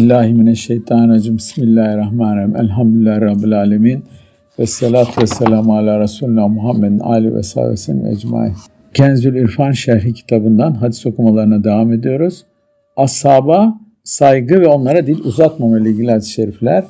Bismillahirrahmanirrahim. Bismillahirrahmanirrahim. Elhamdülillahi Rabbil alemin. Ve salatu ve selamu ala Resulullah Muhammedin Ali ve sellem ecmain. Kenzül İrfan Şerhi kitabından hadis okumalarına devam ediyoruz. Ashaba saygı ve onlara dil uzatmama ile ilgili hadis-i şerifler.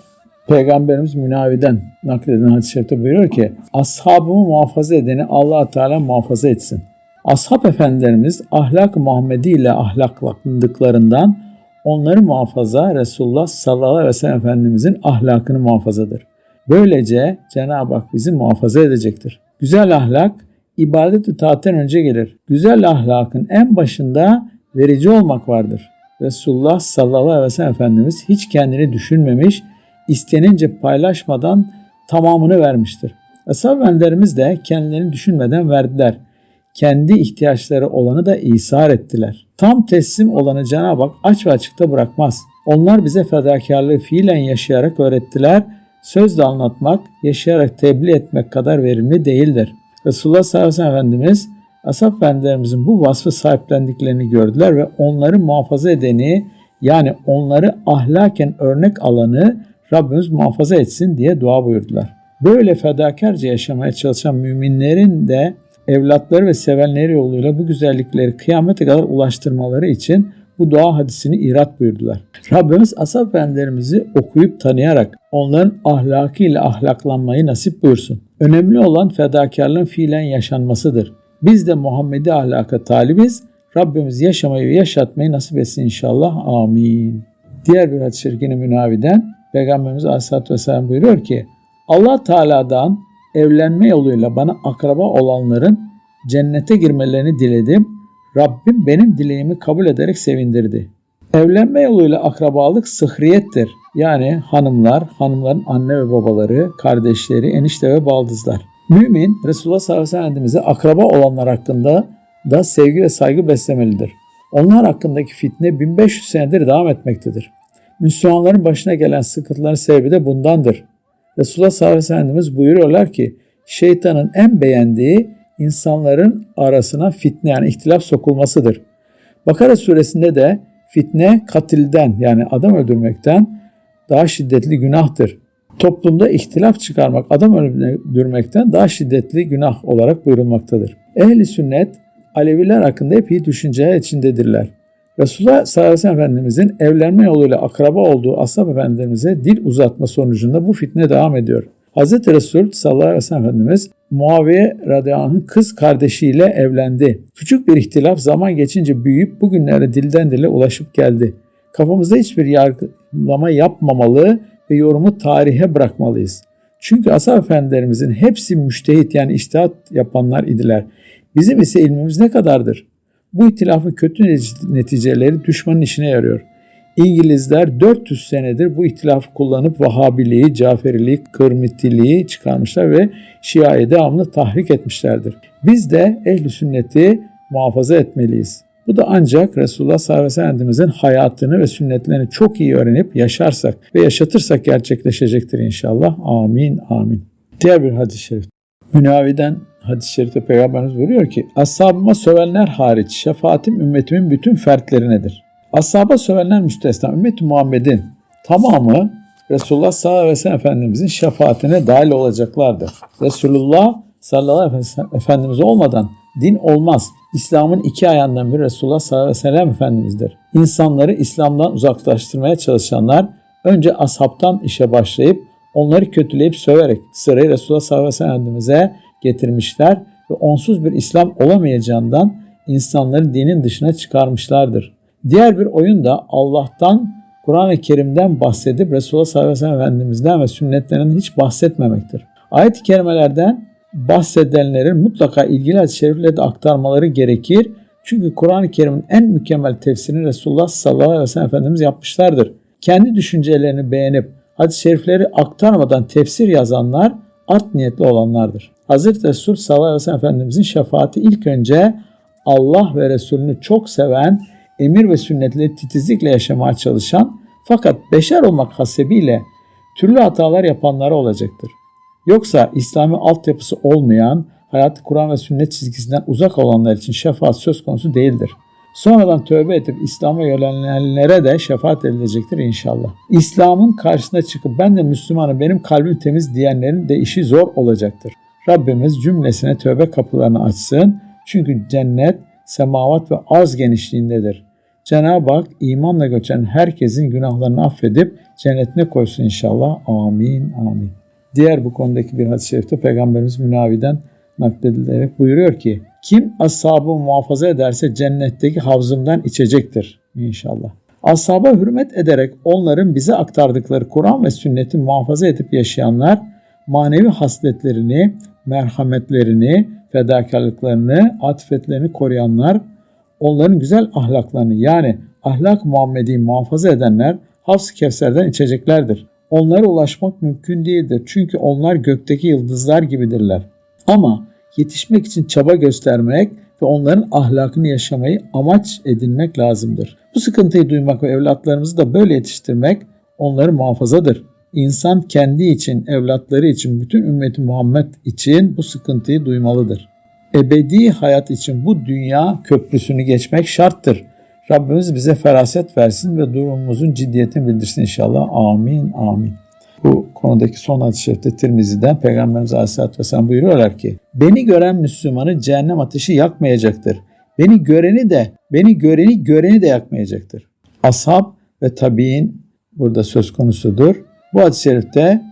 Peygamberimiz Münavi'den nakleden hadis-i şerifte buyuruyor ki Ashabımı muhafaza edeni allah Teala muhafaza etsin. Ashab efendilerimiz ahlak-ı Muhammedi ile ahlaklandıklarından onları muhafaza Resulullah sallallahu aleyhi ve sellem Efendimizin ahlakını muhafazadır. Böylece Cenab-ı Hak bizi muhafaza edecektir. Güzel ahlak ibadet-i taatten önce gelir. Güzel ahlakın en başında verici olmak vardır. Resulullah sallallahu aleyhi ve sellem Efendimiz hiç kendini düşünmemiş, istenince paylaşmadan tamamını vermiştir. Ashab efendilerimiz de kendilerini düşünmeden verdiler. Kendi ihtiyaçları olanı da isar ettiler. Tam teslim olanı Cenab-ı Hak aç ve açıkta bırakmaz. Onlar bize fedakarlığı fiilen yaşayarak öğrettiler. Sözle anlatmak, yaşayarak tebliğ etmek kadar verimli değildir. Resulullah sallallahu aleyhi ve Efendimiz Ashab efendilerimizin bu vasfı sahiplendiklerini gördüler ve onları muhafaza edeni yani onları ahlaken örnek alanı Rabbimiz muhafaza etsin diye dua buyurdular. Böyle fedakarca yaşamaya çalışan müminlerin de evlatları ve sevenleri yoluyla bu güzellikleri kıyamete kadar ulaştırmaları için bu dua hadisini irat buyurdular. Rabbimiz ashab efendilerimizi okuyup tanıyarak onların ahlakıyla ahlaklanmayı nasip buyursun. Önemli olan fedakarlığın fiilen yaşanmasıdır. Biz de Muhammedi ahlaka talibiz. Rabbimiz yaşamayı ve yaşatmayı nasip etsin inşallah. Amin. Diğer bir hadis-i şerifine münaviden Peygamberimiz Aleyhisselatü Vesselam buyuruyor ki Allah Teala'dan evlenme yoluyla bana akraba olanların cennete girmelerini diledim. Rabbim benim dileğimi kabul ederek sevindirdi. Evlenme yoluyla akrabalık sıhriyettir. Yani hanımlar, hanımların anne ve babaları, kardeşleri, enişte ve baldızlar. Mümin Resulullah sallallahu aleyhi ve sellem Efendimiz'e akraba olanlar hakkında da sevgi ve saygı beslemelidir. Onlar hakkındaki fitne 1500 senedir devam etmektedir. Müslümanların başına gelen sıkıntıların sebebi de bundandır. Resulullah sallallahu aleyhi ve Efendimiz buyuruyorlar ki şeytanın en beğendiği insanların arasına fitne yani ihtilaf sokulmasıdır. Bakara suresinde de fitne katilden yani adam öldürmekten daha şiddetli günahtır. Toplumda ihtilaf çıkarmak adam öldürmekten daha şiddetli günah olarak buyurulmaktadır. Ehli sünnet Aleviler hakkında hep iyi düşünceler içindedirler. Resulullah sallallahu aleyhi ve sellem Efendimizin evlenme yoluyla akraba olduğu ashab efendilerimize dil uzatma sonucunda bu fitne devam ediyor. Hz. Resul sallallahu aleyhi ve sellem Efendimiz Muaviye radıyallahu kız kardeşiyle evlendi. Küçük bir ihtilaf zaman geçince büyüyüp bugünlere dilden dile ulaşıp geldi. Kafamızda hiçbir yargılama yapmamalı ve yorumu tarihe bırakmalıyız. Çünkü ashab efendilerimizin hepsi müştehit yani iştihat yapanlar idiler. Bizim ise ilmimiz ne kadardır? Bu ihtilafın kötü neticeleri düşmanın işine yarıyor. İngilizler 400 senedir bu ihtilafı kullanıp Vahabiliği, Caferiliği, Kırmitiliği çıkarmışlar ve Şia'yı devamlı tahrik etmişlerdir. Biz de ehli sünneti muhafaza etmeliyiz. Bu da ancak Resulullah sallallahu aleyhi ve sellem'imizin hayatını ve sünnetlerini çok iyi öğrenip yaşarsak ve yaşatırsak gerçekleşecektir inşallah. Amin, amin. Diğer bir hadis-i şerif. Münaviden hadis-i şerifte Peygamberimiz buyuruyor ki Ashabıma sövenler hariç şefaatim ümmetimin bütün fertlerinedir. Ashaba sövenler müstesna ümmet Muhammed'in tamamı Resulullah sallallahu aleyhi ve sellem Efendimizin şefaatine dahil olacaklardı. Resulullah sallallahu aleyhi ve sellem Efendimiz olmadan din olmaz. İslam'ın iki ayağından biri Resulullah sallallahu aleyhi ve sellem Efendimiz'dir. İnsanları İslam'dan uzaklaştırmaya çalışanlar önce ashabtan işe başlayıp onları kötüleyip söverek sırayı Resulullah sallallahu aleyhi ve sellem Efendimiz'e getirmişler ve onsuz bir İslam olamayacağından insanları dinin dışına çıkarmışlardır. Diğer bir oyun da Allah'tan, Kur'an-ı Kerim'den bahsedip Resulullah sallallahu aleyhi ve sellem Efendimiz'den ve sünnetlerinden hiç bahsetmemektir. Ayet-i kerimelerden bahsedenlerin mutlaka ilgili hadis-i şerifle de aktarmaları gerekir. Çünkü Kur'an-ı Kerim'in en mükemmel tefsirini Resulullah sallallahu aleyhi ve sellem Efendimiz yapmışlardır. Kendi düşüncelerini beğenip hadis-i şerifleri aktarmadan tefsir yazanlar art niyetli olanlardır. Hazreti Resul sallallahu aleyhi ve sellem Efendimizin şefaati ilk önce Allah ve Resulünü çok seven, emir ve sünnetleri titizlikle yaşamaya çalışan fakat beşer olmak hasebiyle türlü hatalar yapanlara olacaktır. Yoksa İslami altyapısı olmayan, hayatı Kur'an ve sünnet çizgisinden uzak olanlar için şefaat söz konusu değildir. Sonradan tövbe edip İslam'a yönelenlere de şefaat edilecektir inşallah. İslam'ın karşısına çıkıp ben de Müslümanım benim kalbim temiz diyenlerin de işi zor olacaktır. Rabbimiz cümlesine tövbe kapılarını açsın. Çünkü cennet semavat ve arz genişliğindedir. Cenab-ı Hak imanla göçen herkesin günahlarını affedip cennetine koysun inşallah. Amin, amin. Diğer bu konudaki bir hadis-i şerifte Peygamberimiz Münavi'den nakledilerek buyuruyor ki kim ashabı muhafaza ederse cennetteki havzımdan içecektir inşallah. Ashaba hürmet ederek onların bize aktardıkları Kur'an ve sünneti muhafaza edip yaşayanlar manevi hasletlerini, merhametlerini, fedakarlıklarını, atifetlerini koruyanlar, onların güzel ahlaklarını yani ahlak Muhammedi muhafaza edenler Havz-ı Kevser'den içeceklerdir. Onlara ulaşmak mümkün değildir çünkü onlar gökteki yıldızlar gibidirler. Ama yetişmek için çaba göstermek ve onların ahlakını yaşamayı amaç edinmek lazımdır. Bu sıkıntıyı duymak ve evlatlarımızı da böyle yetiştirmek onları muhafazadır. İnsan kendi için, evlatları için, bütün ümmeti Muhammed için bu sıkıntıyı duymalıdır. Ebedi hayat için bu dünya köprüsünü geçmek şarttır. Rabbimiz bize feraset versin ve durumumuzun ciddiyetini bildirsin inşallah. Amin, amin. Bu konudaki son hadis-i şerifte Tirmizi'den Peygamberimiz Aleyhisselatü Vesselam buyuruyorlar ki Beni gören Müslümanı cehennem ateşi yakmayacaktır. Beni göreni de, beni göreni göreni de yakmayacaktır. Ashab ve tabi'in burada söz konusudur. Bu hadis-i şerifte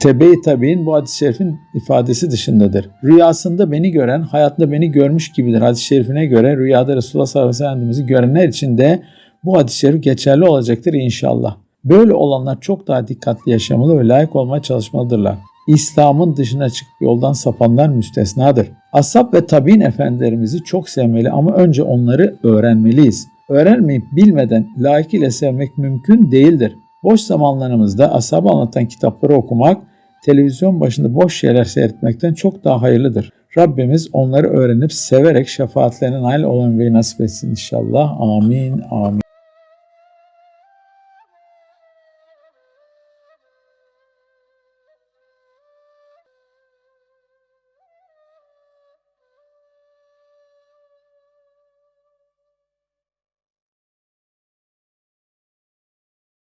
tebe-i tabi'in bu hadis-i şerifin ifadesi dışındadır. Rüyasında beni gören, hayatında beni görmüş gibidir. Hadis-i şerifine göre rüyada Resulullah sallallahu aleyhi ve görenler için de bu hadis-i şerif geçerli olacaktır inşallah. Böyle olanlar çok daha dikkatli yaşamalı ve layık olmaya çalışmalıdırlar. İslam'ın dışına çıkıp yoldan sapanlar müstesnadır. Ashab ve tabi'in efendilerimizi çok sevmeli ama önce onları öğrenmeliyiz. Öğrenmeyip bilmeden layıkıyla sevmek mümkün değildir. Boş zamanlarımızda ashabı anlatan kitapları okumak, televizyon başında boş şeyler seyretmekten çok daha hayırlıdır. Rabbimiz onları öğrenip severek şefaatlerine nail olan ve nasip etsin inşallah. Amin, amin.